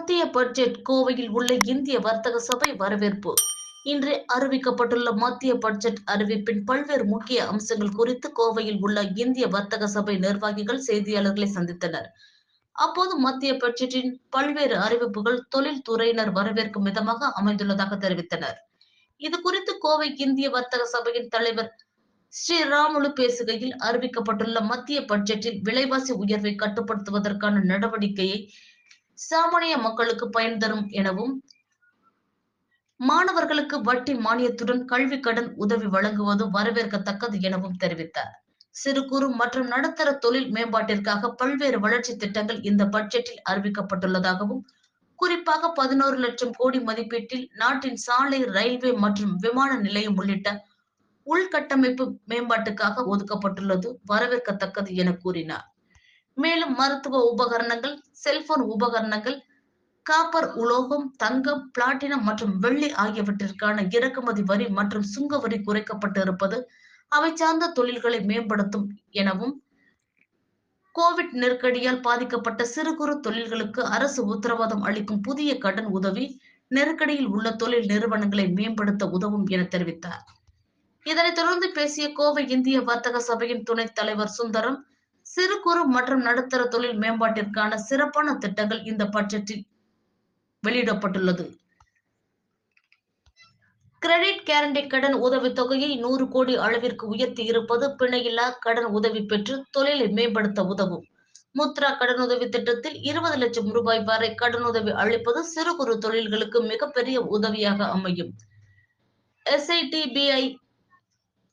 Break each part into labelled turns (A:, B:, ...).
A: மத்திய பட்ஜெட் கோவையில் உள்ள இந்திய வர்த்தக சபை வரவேற்பு. இன்று அறிவிக்கப்பட்டுள்ள மத்திய பட்ஜெட் அறிவிப்பின் பல்வேறு முக்கிய அம்சங்கள் குறித்து கோவையில் உள்ள இந்திய வர்த்தக சபை நிர்வாகிகள் செய்தியாளர்களை சந்தித்தனர். அப்போது மத்திய பட்ஜெட்டின் பல்வேறு அறிவிப்புகள் தொழில் துறையினர் வரவேற்கும் விதமாக அமைந்துள்ளதாக தெரிவித்தனர். இது குறித்து கோவை இந்திய வர்த்தக சபையின் தலைவர் ஸ்ரீராமுலு பேசுகையில் அறிவிக்கப்பட்டுள்ள மத்திய பட்ஜெட்டில் விலைவாசி உயர்வை கட்டுப்படுத்துவதற்கான நடவடிக்கையை சாமானிய மக்களுக்கு பயன் தரும் எனவும் மாணவர்களுக்கு வட்டி மானியத்துடன் கல்வி கடன் உதவி வழங்குவது வரவேற்கத்தக்கது எனவும் தெரிவித்தார். சிறு குறு மற்றும் நடுத்தர தொழில் மேம்பாட்டிற்காக பல்வேறு வளர்ச்சி திட்டங்கள் இந்த பட்ஜெட்டில் அறிவிக்கப்பட்டுள்ளதாகவும் குறிப்பாக பதினோரு லட்சம் கோடி மதிப்பீட்டில் நாட்டின் சாலை ரயில்வே மற்றும் விமான நிலையம் உள்ளிட்ட உள்கட்டமைப்பு மேம்பாட்டுக்காக ஒதுக்கப்பட்டுள்ளது வரவேற்கத்தக்கது என கூறினார். மேலும் மருத்துவ உபகரணங்கள் செல்போன் உபகரணங்கள் காப்பர் உலோகம் தங்கம் பிளாட்டினம் மற்றும் வெள்ளி ஆகியவற்றிற்கான இறக்குமதி வரி மற்றும் சுங்க வரி குறைக்கப்பட்டு இருப்பது அவை சார்ந்த தொழில்களை மேம்படுத்தும் எனவும் கோவிட் நெருக்கடியால் பாதிக்கப்பட்ட சிறு குறு தொழில்களுக்கு அரசு உத்தரவாதம் அளிக்கும் புதிய கடன் உதவி நெருக்கடியில் உள்ள தொழில் நிறுவனங்களை மேம்படுத்த உதவும் என தெரிவித்தார். இதனைத் தொடர்ந்து பேசிய கோவை இந்திய வர்த்தக சபையின் துணைத் தலைவர் சுந்தரம் சிறு குறு மற்றும் நடுத்தர தொழில் மேம்பாட்டிற்கான சிறப்பான திட்டங்கள் இந்த பட்ஜெட்டில் வெளியிடப்பட்டுள்ளது. கிரெடிட் கேரண்டி கடன் உதவித் தொகையை நூறு கோடி அளவிற்கு உயர்த்தி இருப்பது பிணையில்லா கடன் உதவி பெற்று தொழிலை மேம்படுத்த உதவும். முத்ரா கடனுதவி திட்டத்தில் இருபது லட்சம் ரூபாய் வரை கடனுதவி அளிப்பது சிறு குறு தொழில்களுக்கு மிகப்பெரிய உதவியாக அமையும். எஸ்ஐடிபிஐ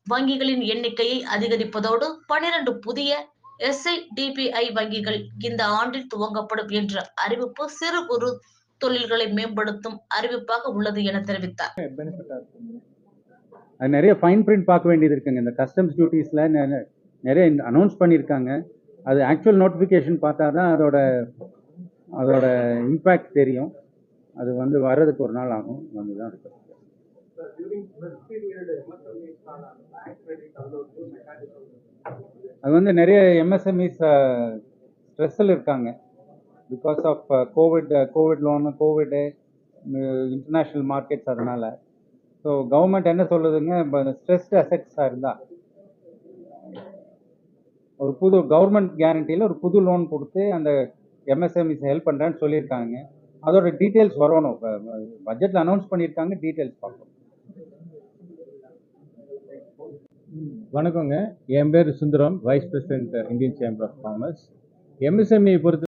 A: வங்கிகளின் எண்ணிக்கையை அதிகரிப்பதோடு பனிரெண்டு புதிய எஸ்ஐடிபிஐ வங்கிகள் இந்த ஆண்டில் துவங்கப்படும் என்ற அறிவிப்பு சிறு குறு தொழில்களை மேம்படுத்தும் அறிவிப்பாக உள்ளது என தெரிவித்தார்.
B: பெனிஃபிட்டாக இருக்கும் அது நிறைய ஃபைன் பிரிண்ட் பார்க்க வேண்டியது இருக்குங்க. இந்த கஸ்டம்ஸ் டியூட்டிஸில் நிறைய அனௌன்ஸ் பண்ணியிருக்காங்க. அது ஆக்சுவல் நோட்டிஃபிகேஷன் பார்த்தா தான் அதோட அதோட இம்பேக்ட் தெரியும். அது வந்து வர்றதுக்கு ஒரு நாள் ஆகும். வந்து தான் இருக்கு அது வந்து நிறைய எம்எஸ்எம்இஸ் ஸ்ட்ரெஸ்ஸில் இருக்காங்க. Because of COVID COVID loan COVID international markets அதனால். ஸோ கவர்மெண்ட் என்ன சொல்லுதுங்க? ஸ்ட்ரெஸ்ட் அசெட்ஸாக இருந்தால் ஒரு புது கவர்மெண்ட் கேரண்டியில் ஒரு புது லோன் கொடுத்து அந்த எம்எஸ்எம்இஸ் ஹெல்ப் பண்ணுறேன்னு சொல்லியிருக்காங்க. அதோட டீட்டெயில்ஸ் வரணும். இப்போ பட்ஜெட்டில் அனௌன்ஸ் பண்ணியிருக்காங்க டீட்டெயில்ஸ் பார்க்கணும் வணக்கங்க. என் பேர் Sundaram vice president Indian chamber of commerce MSME பொறுத்த